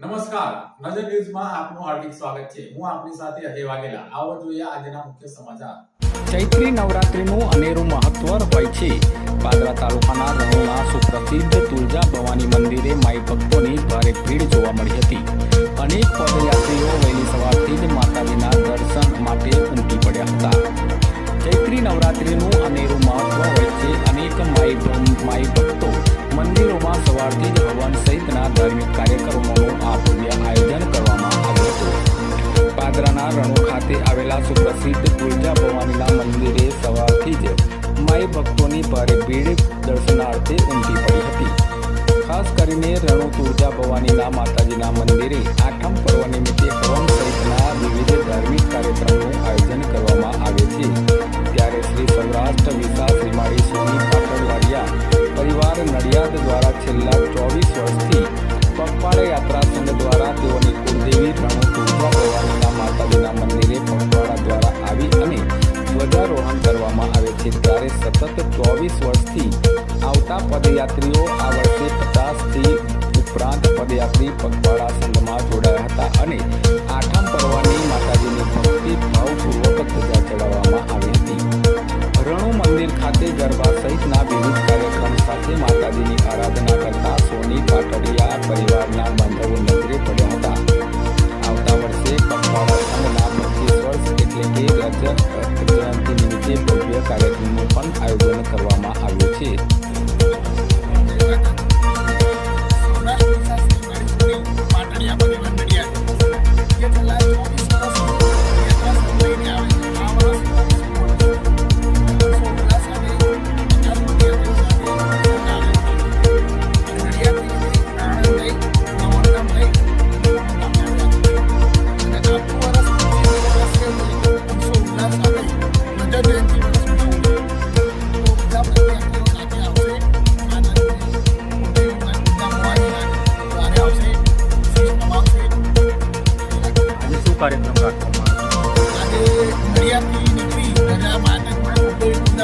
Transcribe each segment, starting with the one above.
નમસ્કાર. નજર ન્યૂઝમાં આપનું હાર્દિક સ્વાગત છે. હું આપની સાથે અજય વાઘેલા. આવો જોઈએ આજના મુખ્ય સમાચાર. ચૈત્રી નવરાત્રીનું અનેરું મહત્વ હોય છે. પાદરા તાલુકાના રણુના સુપ્રસિદ્ધ તુલજા ભવાની મંદિરે માઈ ભક્તોની ભારે ભીડ જોવા મળી હતી. અનેક પદયાત્રીઓ વહેલી સવારથી જ માતાજીના દર્શન માટે ઉમટી પડ્યા હતા. ચૈત્રી નવરાત્રિનું અનેરું મહત્વ હોય છે. અનેક માઈ માઈ ભક્તો મંદિરોમાં સવારથી જ હવન સહિતના ધાર્મિક કાર્યક્રમોનું ભવ્ય આયોજન કરવામાં આવ્યું હતું. પાદરાના રણો ખાતે આવેલા સુપ્રસિદ્ધ તુલજા ભવાનીના મંદિરે સવારથી જ માઈ ભક્તોની ભારે ભીડ દર્શનાર્થે ઉમટી પડી હતી. ખાસ કરીને રણુ તુલજા ભવાનીના માતાજીના મંદિરે આઠમ પર્વ નિમિત્તે હવન સહિતના વિવિધ ધાર્મિક કાર્યક્રમનું છેલ્લા ચોવીસ વર્ષથી પગપાળા યાત્રા સંઘ દ્વારા તેઓની કુલદેવી રણુ તુલજા ભવાનીના માતાજીના મંદિરે પગપાળા દ્વારા આવી અને ધ્વજારોહણ કરવામાં આવે છે. ત્યારે સતત ચોવીસ વર્ષથી આવતા પદયાત્રીઓ આ વર્ષે પચાસથી ઉપરાંત પદયાત્રી પગપાળા સંઘમાં જોડાયા હતા અને આઠમ પર્વની માતાજીની ભક્તિ ભાવપૂર્વક ધજા ચડાવવામાં આવી હતી. રણુ મંદિર ખાતે ગરબા સહિતના વિવિધ કાર્યક્રમ સાથે માતાજીની આરાધના પરિવારના બાંધવો નજરે પડ્યા હતા આવતા વર્ષે પગપાળા સંઘના પચીસ વર્ષ એટલે કે રજત જયંતિ નિમિત્તે ભવ્ય કાર્યક્રમનું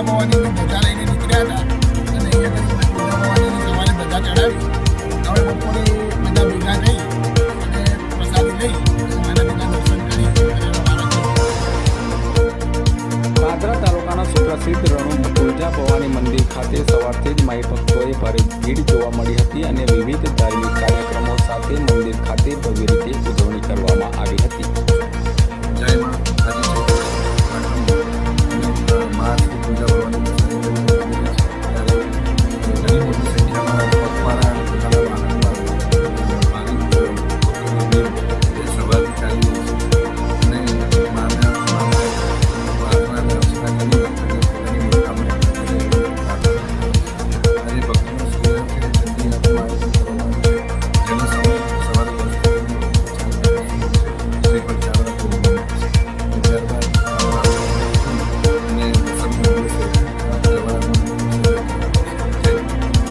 ગુંદામાં હોવાથી તો અને બધા ચડાવી હવે બપોરે બધા ભેગા થઈ પાદરા તાલુકાના સુપ્રસિદ્ધ રણુ તુલજા ભવાની મંદિર ખાતે સવારથી જ માઈ ભક્તોએ